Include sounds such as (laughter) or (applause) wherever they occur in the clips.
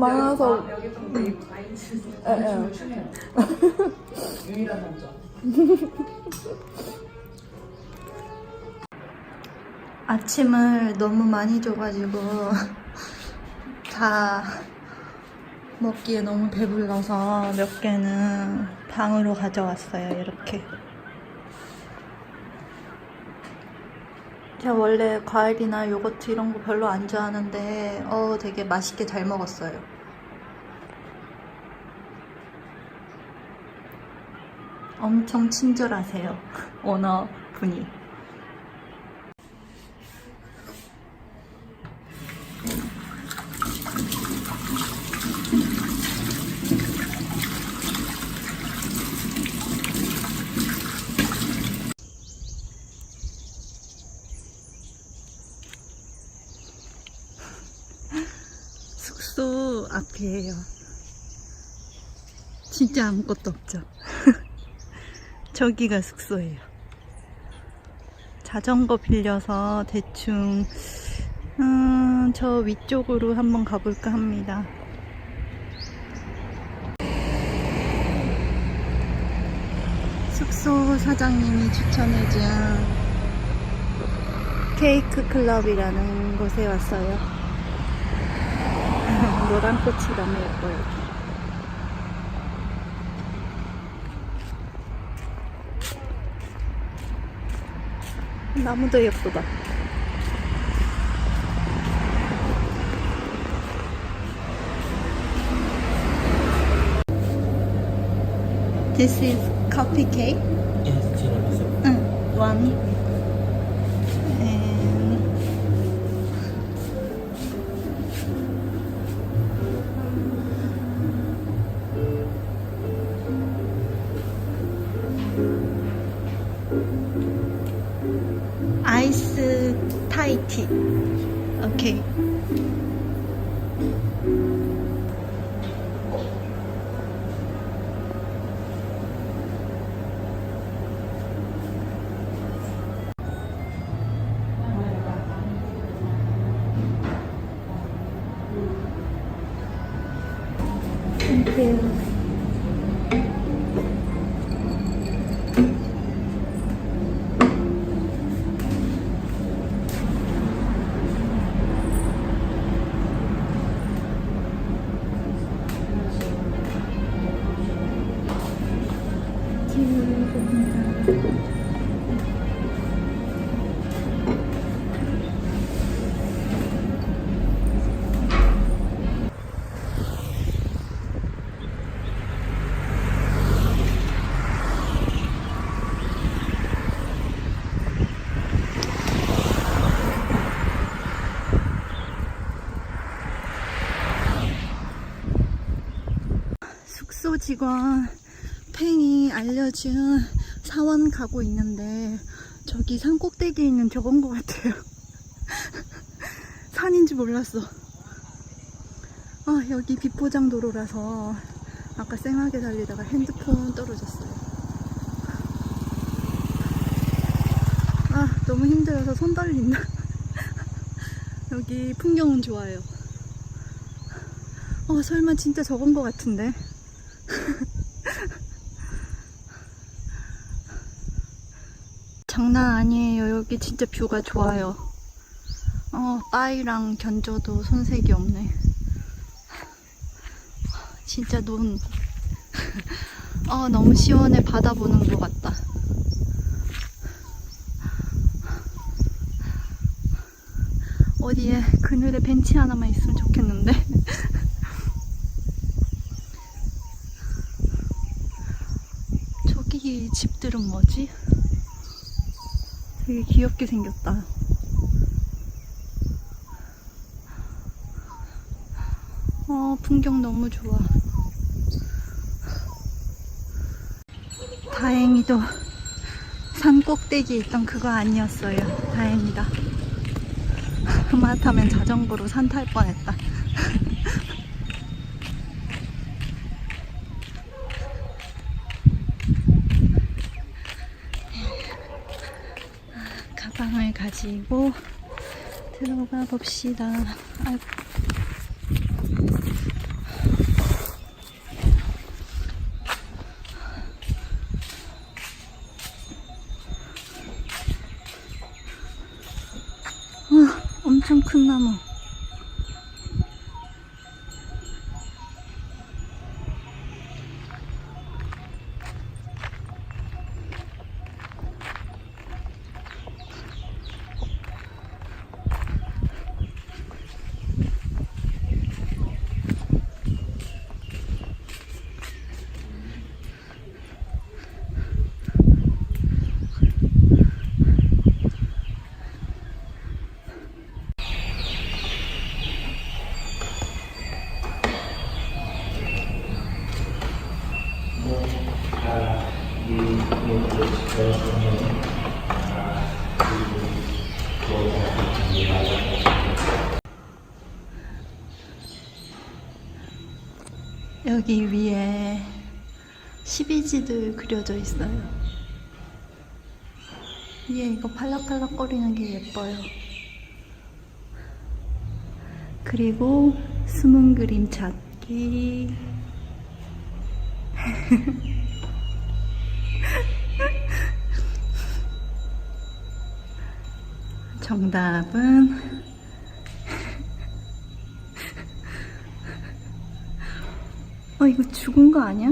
많아서 여기, 여기 좀 많이. 춤을 추네요. 유일한 남자. (laughs) 아침을 너무 많이 줘가지고 (laughs) 다 먹기에 너무 배불러서 몇 개는 방으로 가져왔어요. 이렇게. 제가 원래 과일이나 요거트 이런 거 별로 안 좋아하는데 어 되게 맛있게 잘 먹었어요. 엄청 친절하세요. (laughs) 오너 분이. 앞이에요. 진짜 아무것도 없죠. (laughs) 저기가 숙소예요. 자전거 빌려서 대충 음, 저 위쪽으로 한번 가볼까 합니다. 숙소 사장님이 추천해준 케이크 클럽이라는 곳에 왔어요. 노란 꽃이 너무 예뻐요. 나무도 예쁘다. This is coffee cake. Yes, tiramisu. 응, one. പിന്നെ 직원 팽이 알려준 사원 가고 있는데 저기 산 꼭대기에 있는 저건 것 같아요. (laughs) 산인지 몰랐어. 아 여기 비포장 도로라서 아까 쌩하게 달리다가 핸드폰 떨어졌어요. 아 너무 힘들어서 손 떨린다. (laughs) 여기 풍경은 좋아요. 어 설마 진짜 저건 것 같은데. 장난 아니에요. 여기 진짜 뷰가 좋아요. 어, 빠이랑 견저도 손색이 없네. 진짜 눈. (laughs) 어, 너무 시원해. 바다 보는 것 같다. 어디에 그늘에 벤치 하나만 있으면 좋겠는데. (laughs) 저기 집들은 뭐지? 되게 귀엽게 생겼다. 어, 풍경 너무 좋아. 다행히도 산 꼭대기에 있던 그거 아니었어요. 다행이다. (laughs) 하마터면 자전거로 산 탈 뻔했다. (laughs) 가지고 들어가 봅시다. 아이고. 와, 엄청 큰 나무. 여기 위에 12지들 그려져 있어요. 위에 이거 팔락팔락거리는 게 예뻐요. 그리고 숨은 그림 찾기. (laughs) 정답은 어 이거 죽은 거 아니야?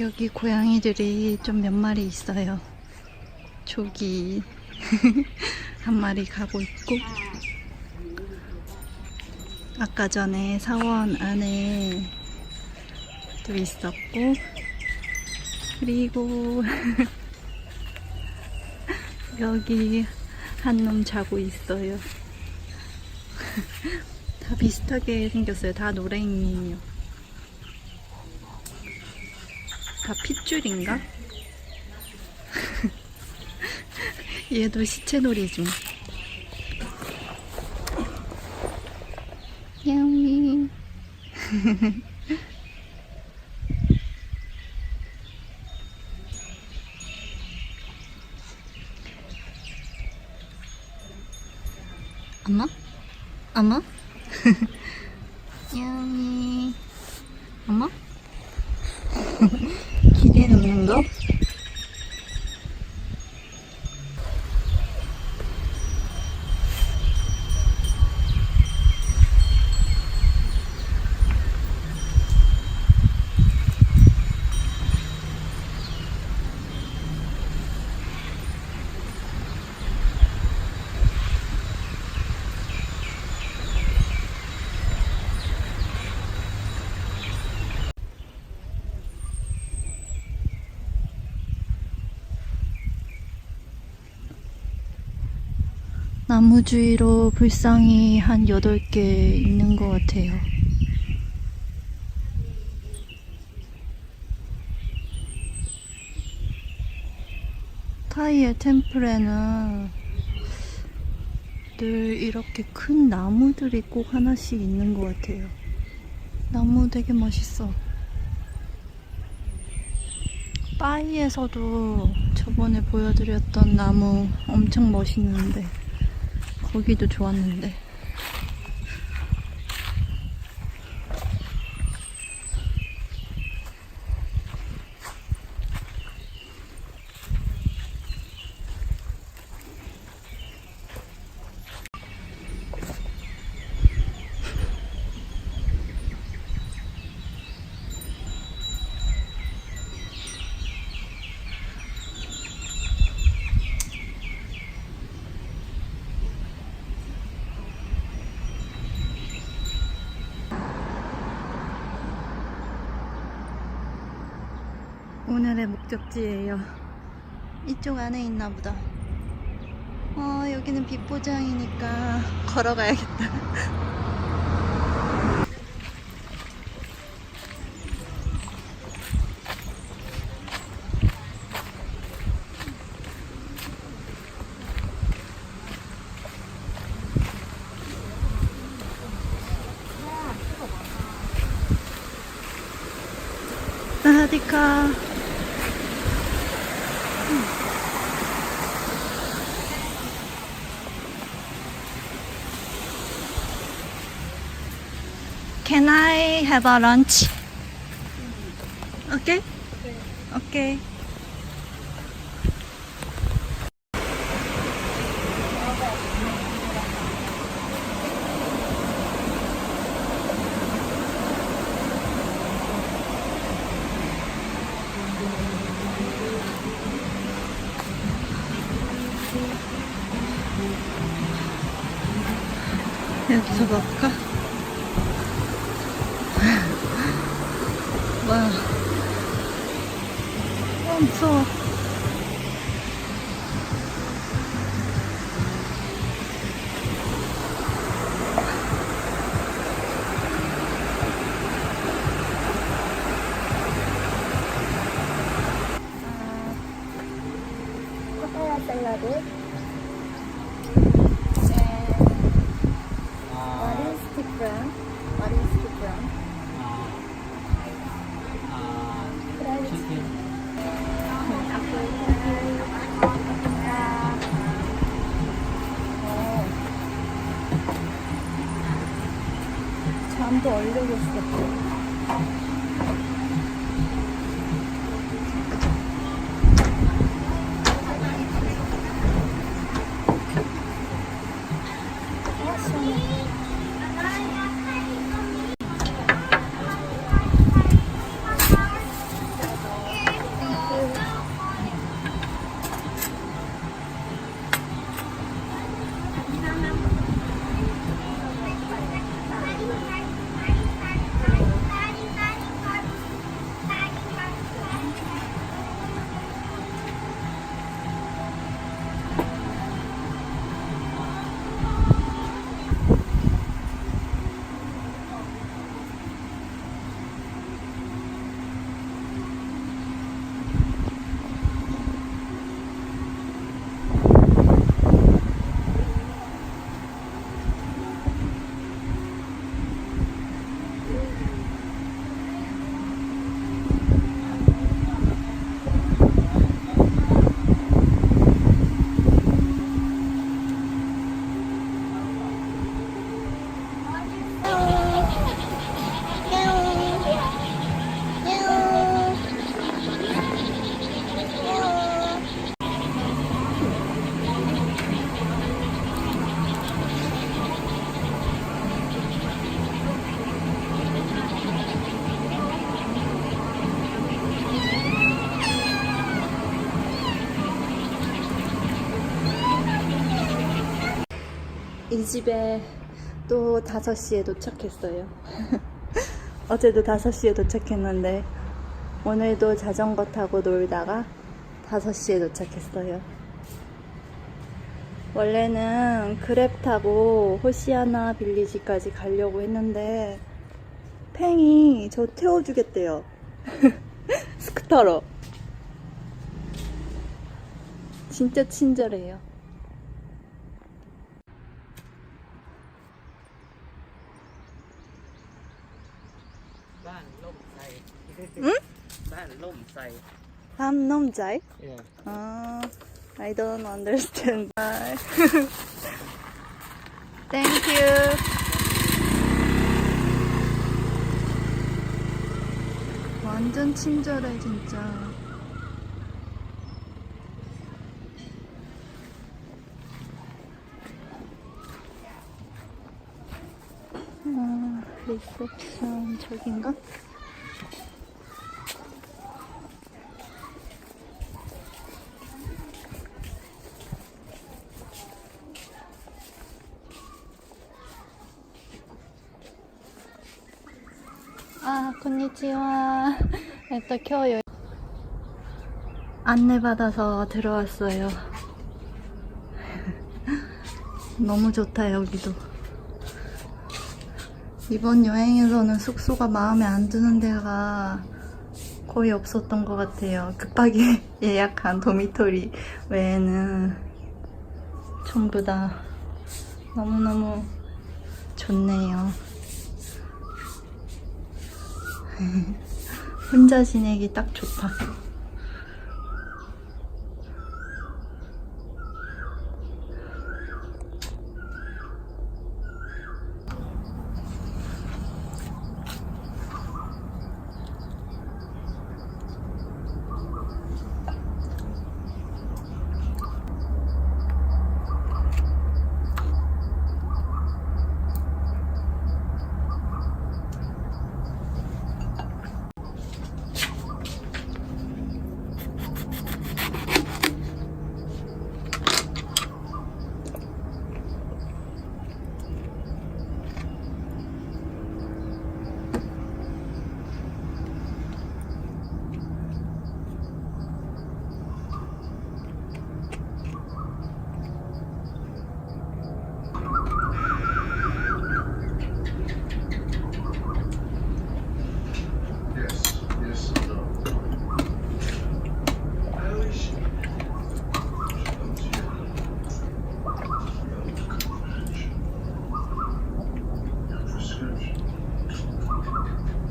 여기 고양이들이 좀 몇 마리 있어요. 저기 (laughs) 한 마리 가고 있고 아까 전에 사원 안에 또 있었고 그리고 (laughs) 여기 한 놈 자고 있어요. (laughs) 다 비슷하게 생겼어요. 다 노랭이에요. 다 핏줄인가? (laughs) 얘도 시체놀이 중. 야옹이. (laughs) 엄마? 엄마? (laughs) 야옹이. 엄마? 나무 주위로 불상이 한 8개 있는 것 같아요. 타이의 템플에는 늘 이렇게 큰 나무들이 꼭 하나씩 있는 것 같아요. 나무 되게 멋있어. 빠이에서도 저번에 보여드렸던 나무 엄청 멋있는데 거기도 좋았는데 오늘의 목적지예요. 이쪽 안에 있나 보다. 어, 여기는 빛보장이니까 걸어가야겠다. 사디카. Can I have a lunch? Okay? Okay. 여기서 먹을까? 이 집에 또 5시에 도착했어요. (laughs) 어제도 5시에 도착했는데 오늘도 자전거 타고 놀다가 5시에 도착했어요. 원래는 그랩 타고 호시아나 빌리지까지 가려고 했는데 팽이 저 태워주겠대요. (laughs) 스쿠터로. 진짜 친절해요. 남놈자이. 남놈자이? 예. 아, I don't understand. Thank you. 완전 친절해 진짜. 아, 리셉션 저긴가? 아, konnichiwa. え(laughs) っと、今日よ 안내받아서 들어왔어요. (laughs) 너무 좋다, 여기도. 이번 여행에서는 숙소가 마음에 안 드는 데가 거의 없었던 것 같아요. 급하게 (laughs) 예약한 도미토리 외에는 전부 다 너무너무 좋네요. 혼자 지내기 딱 좋다.